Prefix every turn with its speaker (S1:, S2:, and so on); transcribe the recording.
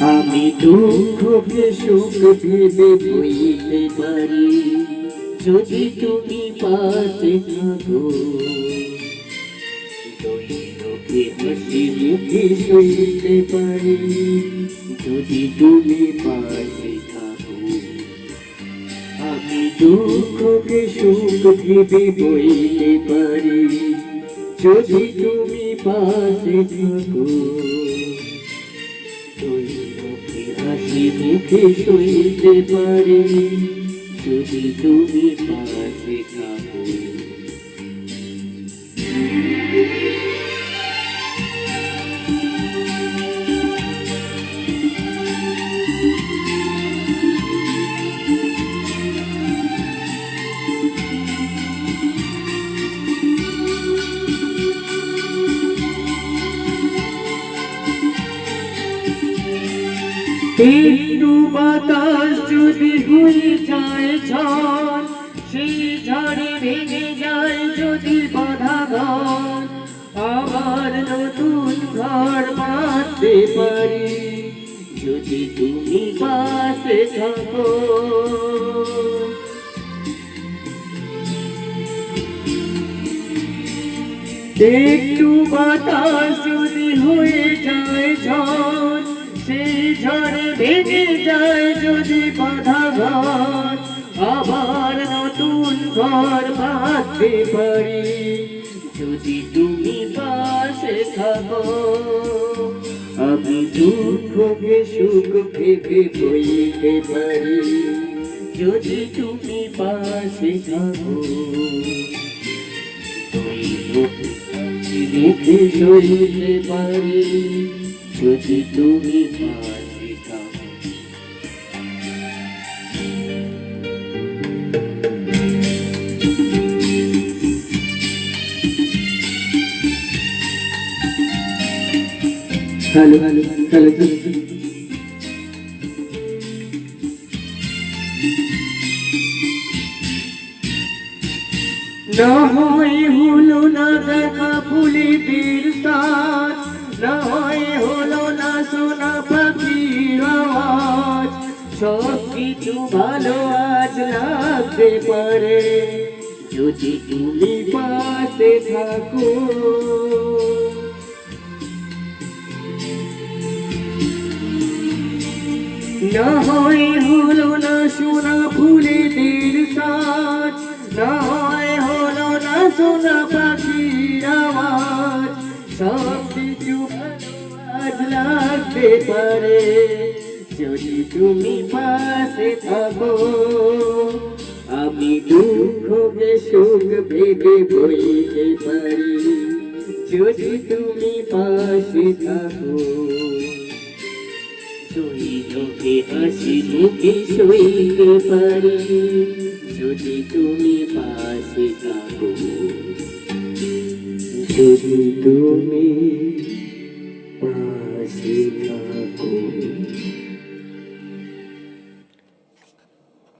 S1: আমি দুঃখকে সুখ ভেবে বইতে পারি। যদি তুমি পাশে থাকো দৈনকে হাসি মুখে সইতে পারি। যদি তুমি পাশে থাকো, আমি দুঃখকে সুখ ভেবে বইতে পারি। যদি তুমি পাশে থাকো হাসি মুখে সইতে পারি যদি তুমি পাশে থাকো একটু বাতাস যদি হয়ে যায় ঝড় সেই ঝড়ে ভেঙে যায় যদি বাধা ঘর আবার নতুন ঘর বাঁধতে পারি, যদি তুমি পাশে থাকো। একটু বাতাস যদি হয়ে যায় ঝড় সেই ঝড়ে ভেঙে যায় যদি বাধা ঘর আবার নতুন ঘর বাঁধতে পারি। যদি তুমি পাশে থাকো, আমি দুঃখকে সুখ ভেবে বইতে পারি। যদি তুমি পাশে থাকো মুখে সইতে পারি। যদি তুমি হ্যালো হ্যালো হ্যালো না হয় হলো না দেখা ফুলিটির সাজ ভালো আজ লাগতে পারে যদি তুমি পাশে থাকো না হয় হলো না শোনা ফুলেদের সাজ না হয় হলো না শোনা পাখির আওয়াজ সব কিছু আজ লাগতে পারে যদি তুমি পাশে থাকো আমি দুঃখকে সুখ ভেবে বইতে পারি। যদি তুমি পাশে থাকো সইতে হাসি মুখে সইতে পারি। যদি তুমি পাশে থাকো, যদি তুমি